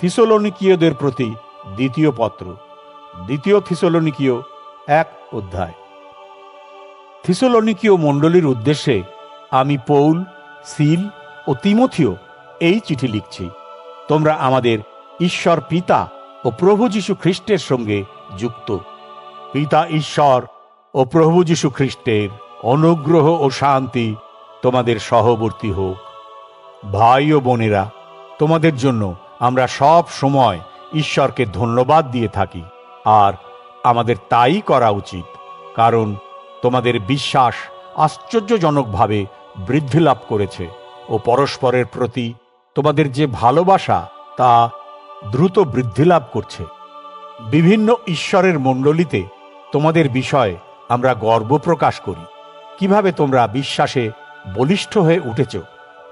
থিসোলনিকীয়দের প্রতি দ্বিতীয় পত্র, দ্বিতীয় থিসোলনিকীয় এক অধ্যায়। থিসোলনিকীয় মণ্ডলীর উদ্দেশ্যে আমি পৌল, সিল ও তিমথিও এই চিঠি লিখছি। তোমরা আমাদের ঈশ্বর পিতা ও প্রভু যীশু খ্রিস্টের সঙ্গে যুক্ত। পিতা ঈশ্বর ও প্রভু যীশু খ্রিস্টের অনুগ্রহ ও শান্তি তোমাদের সহবর্তী হোক। ভাই ও বোনেরা, তোমাদের জন্য আমরা সব সময় ঈশ্বরকে ধন্যবাদ দিয়ে থাকি। আর আমাদের তাই করা উচিত, কারণ তোমাদের বিশ্বাস আশ্চর্যজনকভাবে বৃদ্ধি লাভ করেছে ও পরস্পরের প্রতি তোমাদের যে ভালোবাসা, তা দ্রুত বৃদ্ধি লাভ করছে। বিভিন্ন ঈশ্বরের মণ্ডলীতে তোমাদের বিষয়ে আমরা গর্ব প্রকাশ করি। কীভাবে তোমরা বিশ্বাসে বলিষ্ঠ হয়ে উঠেছ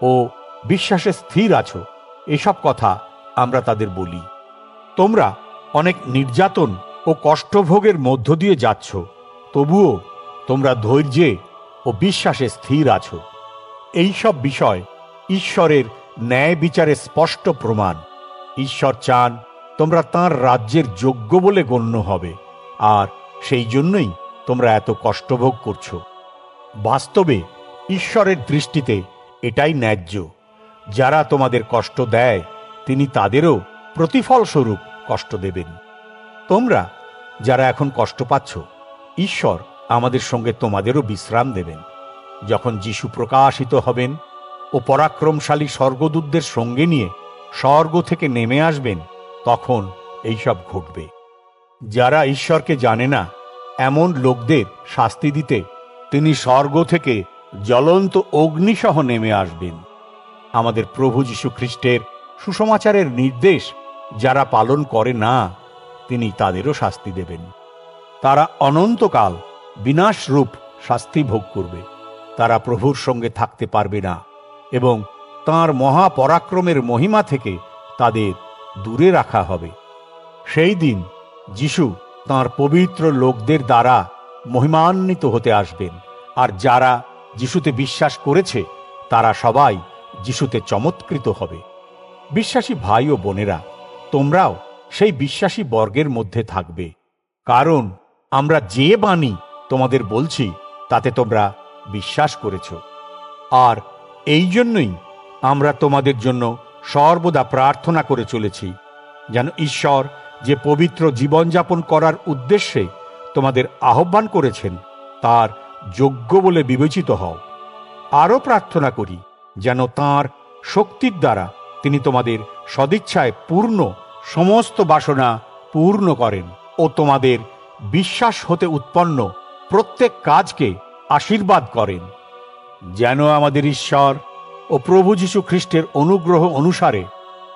ও বিশ্বাসে স্থির আছো, এসব কথা আমরা তাদের বলি। তোমরা অনেক নির্যাতন ও কষ্টভোগের মধ্য দিয়ে যাচ্ছ, তবুও তোমরা ধৈর্যে ও বিশ্বাসে স্থির আছো। এই সব বিষয় ঈশ্বরের ন্যায় বিচারে স্পষ্ট প্রমাণ। ঈশ্বর চান তোমরা তাঁর রাজ্যের যোগ্য বলে গণ্য হবে, আর সেই জন্যই তোমরা এত কষ্টভোগ করছ। বাস্তবে ঈশ্বরের দৃষ্টিতে এটাই ন্যায্য। যারা তোমাদের কষ্ট দেয় তিনি তাদেরও প্রতিফলস্বরূপ কষ্ট দেবেন। তোমরা যারা এখন কষ্ট পাচ্ছ, ঈশ্বর আমাদের সঙ্গে তোমাদেরও বিশ্রাম দেবেন। যখন যিশু প্রকাশিত হবেন ও পরাক্রমশালী স্বর্গদূতদের সঙ্গে নিয়ে স্বর্গ থেকে নেমে আসবেন, তখন এইসব ঘটবে। যারা ঈশ্বরকে জানে না, এমন লোকদের শাস্তি দিতে তিনি স্বর্গ থেকে জ্বলন্ত অগ্নিসহ নেমে আসবেন। আমাদের প্রভু যীশু খ্রিস্টের সুসমাচারের নির্দেশ যারা পালন করে না, তিনি তাদেরও শাস্তি দেবেন। তারা অনন্তকাল বিনাশরূপ শাস্তি ভোগ করবে। তারা প্রভুর সঙ্গে থাকতে পারবে না এবং তাঁর মহাপরাক্রমের মহিমা থেকে তাদের দূরে রাখা হবে। সেই দিন যিশু তাঁর পবিত্র লোকদের দ্বারা মহিমান্বিত হতে আসবেন। আর যারা যিশুতে বিশ্বাস করেছে, তারা সবাই যিশুতে চমৎকৃত হবে। বিশ্বাসী ভাই ও বোনেরা, তোমরাও সেই বিশ্বাসী বর্গের মধ্যে থাকবে। কারণ আমরা যে বাণী তোমাদের বলছি, তাতে তোমরা বিশ্বাস করেছ। আর এই জন্যই আমরা তোমাদের জন্য সর্বদা প্রার্থনা করে চলেছি, যেন ঈশ্বর যে পবিত্র জীবনযাপন করার উদ্দেশ্যে তোমাদের আহ্বান করেছেন, তার যোগ্য বলে বিবেচিত হও। আরও প্রার্থনা করি, যেন তাঁর শক্তির দ্বারা তিনি তোমাদের সদিচ্ছায় পূর্ণ সমস্ত বাসনা পূর্ণ করেন ও তোমাদের বিশ্বাস হতে উৎপন্ন প্রত্যেক কাজকে আশীর্বাদ করেন। যেন আমাদের ঈশ্বর ও প্রভু যীশু খ্রিস্টের অনুগ্রহ অনুসারে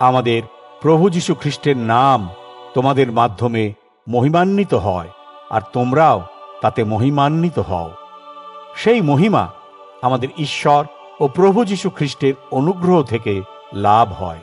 আমাদের প্রভু যীশু খ্রিস্টের নাম তোমাদের মাধ্যমে মহিমান্বিত হয় আর তোমরাও তাতে মহিমান্বিত হও। সেই মহিমা আমাদের ঈশ্বর ও প্রভু যীশু খ্রিস্টের অনুগ্রহ থেকে লাভ হয়